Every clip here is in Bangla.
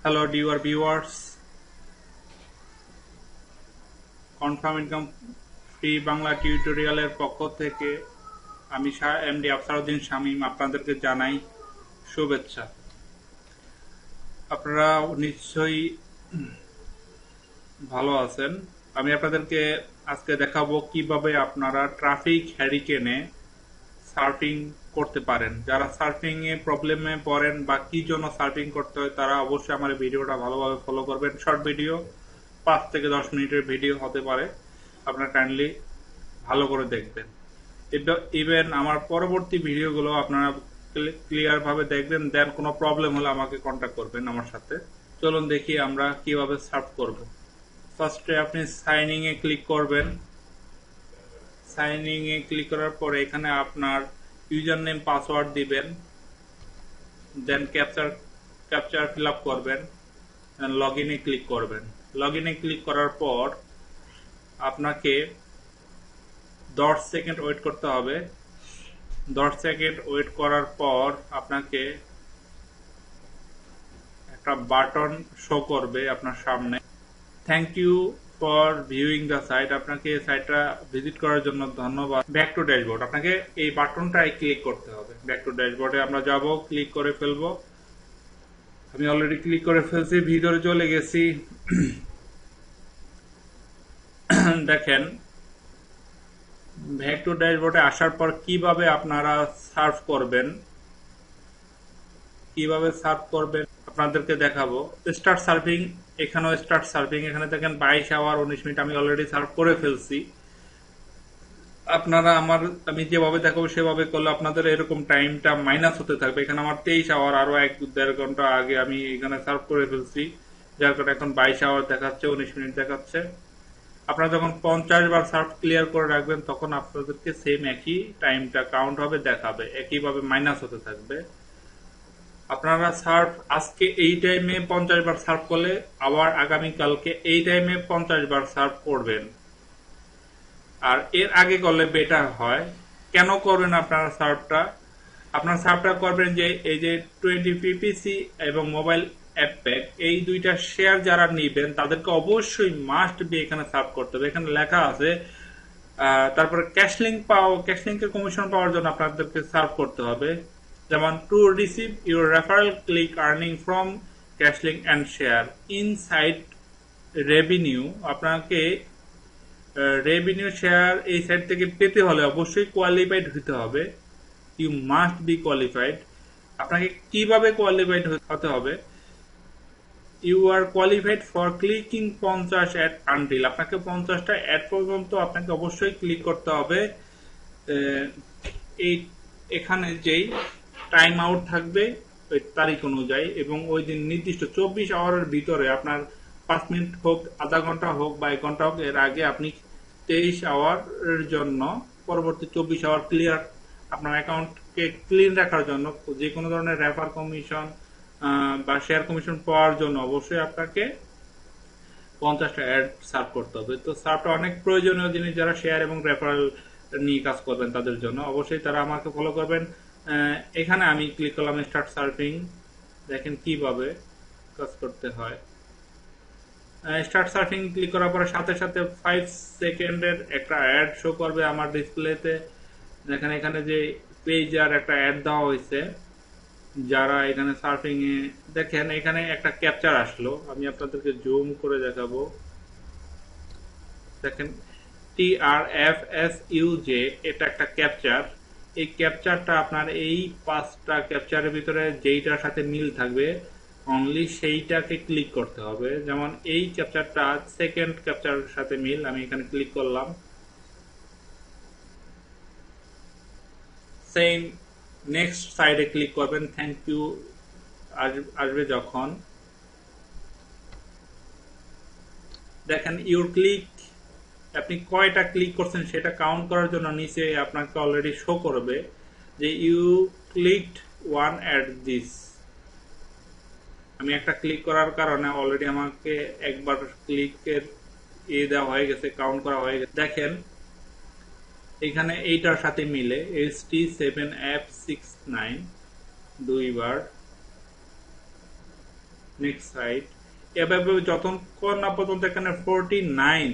Hello, dear viewers. Confirm income free Bangla টিউটোরিয়ালের পক্ষ থেকে আমি এমডি আফসারউদ্দিন শামীম আপনাদেরকে জানাই শুভেচ্ছা আপনারা নিশ্চয়ই ভালো আছেন আমি আপনাদেরকে আজকে দেখাবো কীভাবে আপনারা ট্রাফিক হ্যারিকেনে সার্ফিং করতে পারেন। যারা সার্ফিং এ প্রবলেমে পড়েন বা কি জন্য সার্ফিং করতে হয়, তারা অবশ্যই আমার ভিডিওটা ভালোভাবে ফলো করবেন। শর্ট ভিডিও পাঁচ থেকে দশ মিনিটের ভিডিও হতে পারে। আপনারা কাইন্ডলি ভালো করে দেখবেন। ইভেন আমার পরবর্তী ভিডিওগুলো আপনারা ক্লিয়ার ভাবে দেখবেন দেন কোনো প্রবলেম হলে আমাকে কন্ট্যাক্ট করবেন আমার সাথে। চলুন দেখি আমরা কীভাবে সার্ভ করব। ফার্স্টে আপনি সাইনিং এ ক্লিক করবেন। সাইনিং এ ক্লিক করার পরে এখানে আপনার ইউজার নেম, পাসওয়ার্ড দিবেন then captcha captcha fill up করবেন লগ ইনে ক্লিক করবেন। লগ ইনে ক্লিক করার পর আপনাকে দশ সেকেন্ড ওয়েট করতে হবে। দশ সেকেন্ড ওয়েট করার পর আপনাকে একটা বাটন শো করবে আপনার সামনে। Thank you for viewing the site আপনাকে সাইটটা ভিজিট করার জন্য ধন্যবাদ। ব্যাক টু ড্যাশবোর্ড আপনাকে এই বাটনটাই ক্লিক করতে হবে। ব্যাক টু ড্যাশবোর্ডে আমরা যাব ক্লিক করে ফেলব। আমি অলরেডি ক্লিক করে ফেলছি, ভিতরে চলে গেছি। দেখেন ব্যাক টু ড্যাশবোর্ডে আসার পর কীভাবে আপনারা সার্ভ করবেন? কীভাবে সার্ভ করবেন? আপনাদেরকে দেখাবো। স্টার্ট সার্ভিং এখানেও স্টার্ট সার্ভিং এখানে দেখেন বাইশ আওয়ার উনিশ মিনিট আমি অলরেডি সার্ভ করে ফেলছি। আপনারা আমার, আমি যেভাবে দেখাবো সেভাবে করলে আপনাদের এরকম টাইমটা মাইনাস হতে থাকবে। এখানে আমার তেইশ আওয়ার আরও এক, দেড় ঘণ্টা আগে আমি এখানে সার্ভ করে ফেলছি। যার কারণে এখন বাইশ আওয়ার দেখাচ্ছে, উনিশ মিনিট দেখাচ্ছে। আপনারা যখন পঞ্চাশ বার সার্ভ ক্লিয়ার করে রাখবেন, তখন আপনাদেরকে সেম একই টাইমটা কাউন্ট হবে, দেখাবে। একইভাবে মাইনাস হতে থাকবে। আপনারা সার্ভ আজকে এই টাইমে পঞ্চাশ বার সার্ভ করলে আবার আগামীকালকে এই টাইমে পঞ্চাশ বার সার্ভ করবেন। আর এর আগে করলে বেটার হয়। কেন করবেন আপনারা সার্ভটা? আপনার সার্ভটা করবেন যে এই যে টোয়েন্টি পিপিসি এবং মোবাইল অ্যাপ প্যাক এই দুইটা শেয়ার যারা নিবেন, তাদেরকে অবশ্যই মাস্ট বি এখানে সার্ভ করতে হবে। এখানে লেখা আছে তারপরে ক্যাশলিং পাওয়া ক্যাশলিংকের কমিশন পাওয়ার জন্য আপনাদেরকে সার্ভ করতে হবে। যেমন to receive your referral click earning from Cashlink and share inside revenue আপনাকে রেভিনিউ শেয়ার এই সাইট থেকে পেতে হলে অবশ্যই কোয়ালিফাইড হতে হবে। ইউ মাস্ট বি কোয়ালিফাইড আপনাকে কীভাবে কোয়ালিফাইড হতে হবে? You are qualified for clicking পঞ্চাশ অ্যাড আনটিল আপনাকে পঞ্চাশটা অ্যাড পর্যন্ত আপনাকে অবশ্যই ক্লিক করতে হবে। এই, এখানে যেই টাইম আউট থাকবে ওই তারিখ অনুযায়ী এবং ওই দিন নির্দিষ্ট চব্বিশ আওয়ারের ভিতরে আপনার পাঁচ মিনিট হোক, আধা ঘণ্টা হোক বা এক ঘণ্টা হোক, এর আগে আপনি তেইশ আওয়ারের জন্য পরবর্তী চব্বিশ আওয়ার ক্লিয়ার আপনার অ্যাকাউন্টকে ক্লিন রাখার জন্য যে কোনো ধরনের রেফার কমিশন বা শেয়ার কমিশন পাওয়ার জন্য অবশ্যই আপনাকে পঞ্চাশটা অ্যাড সার্ভ করতে হবে। তো সার্ভটা অনেক প্রয়োজনীয় জিনিস যারা শেয়ার এবং রেফারেল নিয়ে কাজ করবেন তাদের জন্য। অবশ্যই তারা আমাকে ফলো করবেন। এখানে আমি ক্লিক করলাম স্টার্ট সার্ফিং দেখেন কীভাবে কাজ করতে হয়। স্টার্ট সার্ফিং ক্লিক করার পরে সাথে সাথে ফাইভ সেকেন্ডের একটা অ্যাড শো করবে আমার ডিসপ্লেতে দেখেন এখানে যে পেজ আর একটা অ্যাড দেওয়া হয়েছে, যারা এখানে সার্ফিংয়ে দেখেন এখানে একটা ক্যাপচার আসলো। আমি আপনাদেরকে জুম করে দেখাবো। দেখেন T R F S U J এটা একটা ক্যাপচার এই ক্যাপচারটা আপনার এই পাঁচটা ক্যাপচারের ভিতরে যেইটার সাথে মিল থাকবে অনলি সেইটাকে ক্লিক করতে হবে। যেমন এই ক্যাপচারটা সেকেন্ড ক্যাপচারের সাথে মিল, আমি এখানে ক্লিক করলাম। সেম নেক্সট সাইডে ক্লিক করবেন থ্যাংক ইউ আসবে যখন। দেখেন ইউর ক্লিক আপনি কয়টা ক্লিক করছেন সেটা কাউন্ট করার জন্য নিচে আপনাকে অলরেডি শো করবে যে you clicked one at this আমি একটা ক্লিক করার কারণে অলরেডি আমাকে একবার ক্লিকের এ দেওয়া হয়ে গেছে কাউন্ট করা হয়ে গেছে। দেখেন, এখানে এইটার সাথে মিলে S T seven F six nine দুইবার নেক্সট সাইড এভাবে যতক্ষণ না পর্যন্ত এখানে ফোরটি নাইন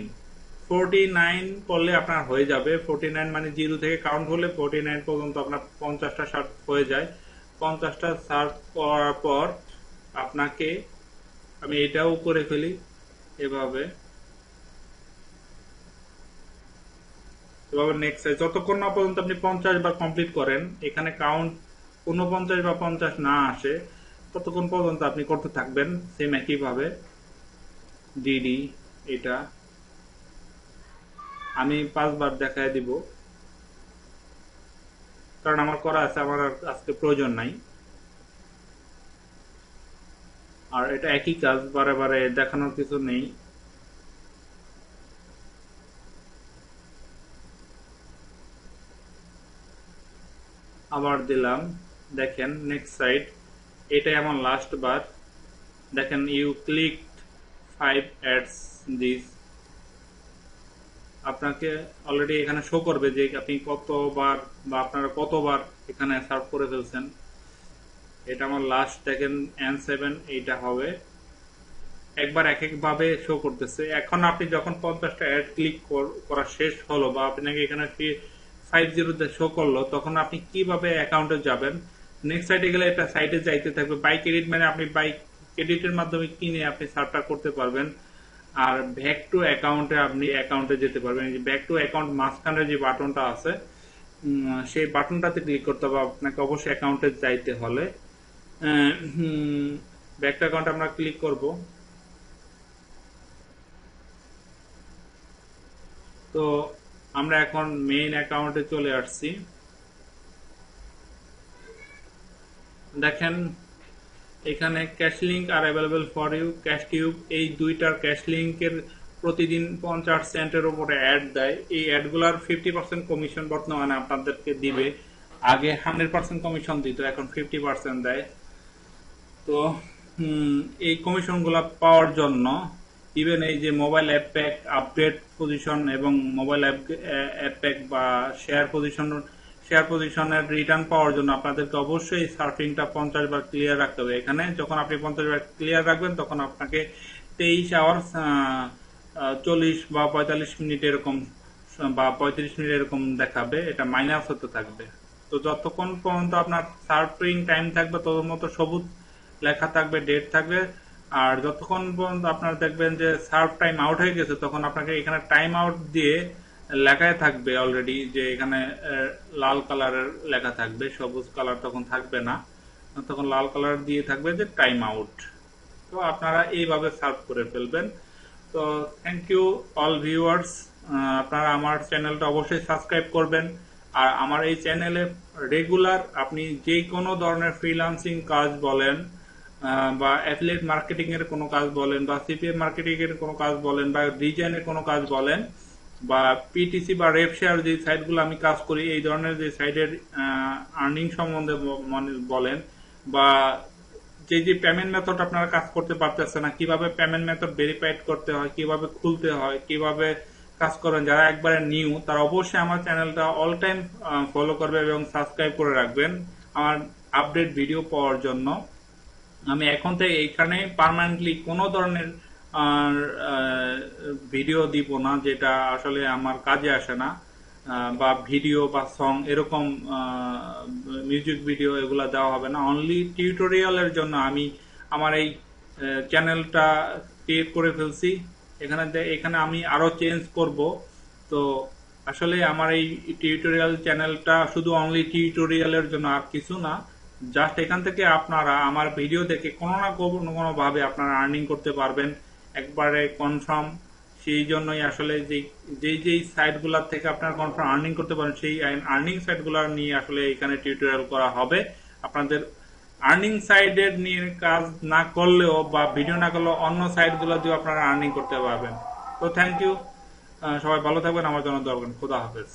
ফোরটি নাইন করলে আপনার হয়ে যাবে। ফোরটি মানে জিরো থেকে কাউন্ট হলে ফোরটি পর্যন্ত আপনার পঞ্চাশটা সার্চ হয়ে যায়। পঞ্চাশটা সার্চ করার পর আপনাকে আমি এটাও করে ফেলি এভাবে। এভাবে নেক্সট যতক্ষণ না পর্যন্ত আপনি পঞ্চাশ বার কমপ্লিট করেন, এখানে কাউন্ট উনপঞ্চাশ বা পঞ্চাশ না আসে, ততক্ষণ পর্যন্ত আপনি করতে থাকবেন। সেম একইভাবে। ডিডি এটা। আমি পাঁচবার দেখায় দিব। কারণ আমার করা আছে, আমার আর আজকে প্রয়োজন নাই। আর এটা একই কাজ, বারে বারে দেখানোর কিছু নেই। আবার দিলাম, দেখেন নেক্সট সাইড এটাই আমার লাস্ট বার। দেখেন you click five ads this আপনাকে অলরেডি এখানে শো করবে যে আপনি কতবার বা আপনারা কতবার এখানে সার্ভ করে ফেলছেন। এটা আমার লাস্ট দেখেন এন সেভেন এইটা হবে। একবার এক এক ভাবে শো করতেছে। এখন আপনি যখন পঞ্চাশটা অ্যাড ক্লিক করা শেষ হলো বা আপনাকে এখানে ফাইভ জিরোতে শো করল, তখন আপনি কীভাবে অ্যাকাউন্টে যাবেন? নেক্সট সাইডে গেলে এটা সাইডে যাইতে থাকবে। বাইক ক্রেডিট মানে আপনি বাইক ক্রেডিটের মাধ্যমে কিনে আপনি সার্ভটা করতে পারবেন। আর ব্যাক টু অ্যাকাউন্টে আপনি অ্যাকাউন্টে যেতে পারবেন। ব্যাক টু অ্যাকাউন্ট মাঝখানে যে বাটনটা আছে সেই বাটনটাতে ক্লিক করতে হবে। আপনাকে অবশ্যই অ্যাকাউন্টে যাইতে হলে। ব্যাক টু অ্যাকাউন্ট আমরা ক্লিক করব। তো আমরা এখন মেইন অ্যাকাউন্টে চলে আসছি। দেখেন এখানে cash link are available for you cash tube এই দুইটার ক্যাশ লিঙ্কের প্রতিদিন পঞ্চাশ সেন্টের উপরে অ্যাড দেয়। এই অ্যাডগুলার ফিফটি পার্সেন্ট কমিশন বর্তমানে আপনাদেরকে দিবে। আগে হান্ড্রেড পার্সেন্ট কমিশন দিত, এখন ফিফটি পার্সেন্ট দেয়। তো এই কমিশনগুলো পাওয়ার জন্য ইভেন এই যে mobile app pack update position এবং মোবাইল অ্যাপ অ্যাপ প্যাক বা শেয়ার পজিশন শেয়ার পজিশনের রিটার্ন পাওয়ার জন্য আপনাদেরকে অবশ্যই সার্ফিংটা পঞ্চাশ বার ক্লিয়ার রাখতে হবে। এখানে যখন আপনি পঞ্চাশ বার ক্লিয়ার রাখবেন, তখন আপনাকে তেইশ আওয়ার চল্লিশ বা পঁয়তাল্লিশ মিনিট এরকম, বা পঁয়ত্রিশ মিনিট এরকম দেখাবে। এটা মাইনাস হতে থাকবে। তো যতক্ষণ পর্যন্ত আপনার সার্ফিং টাইম থাকবে তত মতো সবুজ লেখা থাকবে ডেট থাকবে। আর যতক্ষণ পর্যন্ত আপনারা দেখবেন যে সার্ভ টাইম আউট হয়ে গেছে, তখন আপনাকে এখানে টাইম আউট দিয়ে লেখায় থাকবে অলরেডি যে এখানে লাল কালারের লেখা থাকবে, সবুজ কালার তখন থাকবে না। তখন লাল কালার দিয়ে থাকবে যে টাইম আউট তো আপনারা এইভাবে সার্ভ করে ফেলবেন। তো থ্যাংক ইউ অল ভিউয়ার্স আপনারা আমার চ্যানেলটা অবশ্যই সাবস্ক্রাইব করবেন। আর আমার এই চ্যানেলে রেগুলার আপনি যে কোনো ধরনের ফ্রিলান্সিং কাজ বলেন বা অ্যাফিলিয়েট মার্কেটিং এর কোনো কাজ বলেন, বা সিপিএম মার্কেটিং এর কোনো কাজ বলেন, বা ডিজাইনের কোনো কাজ বলেন বা পিটিসি বা রেপ শেয়ার যে সাইটগুলো আমি কাজ করি, এই ধরনের যে সাইটের আর্নিং সম্বন্ধে মানে বলেন বা যে যে পেমেন্ট মেথড আপনারা কাজ করতে পারতেছে না, কীভাবে পেমেন্ট মেথড ভেরিফাইড করতে হয়, কীভাবে খুলতে হয়, কীভাবে কাজ করেন, যারা একবারে নিউ তারা অবশ্যই আমার চ্যানেলটা অল টাইম ফলো করবে এবং সাবস্ক্রাইব করে রাখবেন আমার আপডেট ভিডিও পাওয়ার জন্য। আমি এখন থেকে এইখানে পারমানেন্টলি কোনো ধরনের ভিডিও দিব না, যেটা আসলে আমার কাজে আসে না। বা ভিডিও বা সং এরকম মিউজিক ভিডিও এগুলো দেওয়া হবে না। অনলি টিউটোরিয়ালের জন্য আমি আমার এই চ্যানেলটা ক্রিয়েট করে ফেলছি। এখানে এখানে আমি আরও চেঞ্জ করব। তো আসলে আমার এই টিউটোরিয়াল চ্যানেলটা শুধু অনলি টিউটোরিয়ালের জন্য আর কিছু না। জাস্ট এখান থেকে আপনারা আমার ভিডিও দেখে কোনো না কোনো কোনো ভাবে আপনারা আর্নিং করতে পারবেন। একবারে কনফার্ম সেই জন্যই আসলে যে যেই যেই সাইটগুলোর থেকে আপনারা কনফার্ম আর্নিং করতে পারেন, সেই আর্নিং সাইটগুলো নিয়ে আসলে এখানে টিউটোরিয়াল করা হবে। আপনাদের আর্নিং সাইডের নিয়ে কাজ না করলেও বা ভিডিও না করলেও অন্য সাইটগুলো দিয়ে আপনারা আর্নিং করতে পারবেন। তো থ্যাংক ইউ সবাই ভালো থাকবেন, আমার জন্য দরকার খোদা হাফেজ।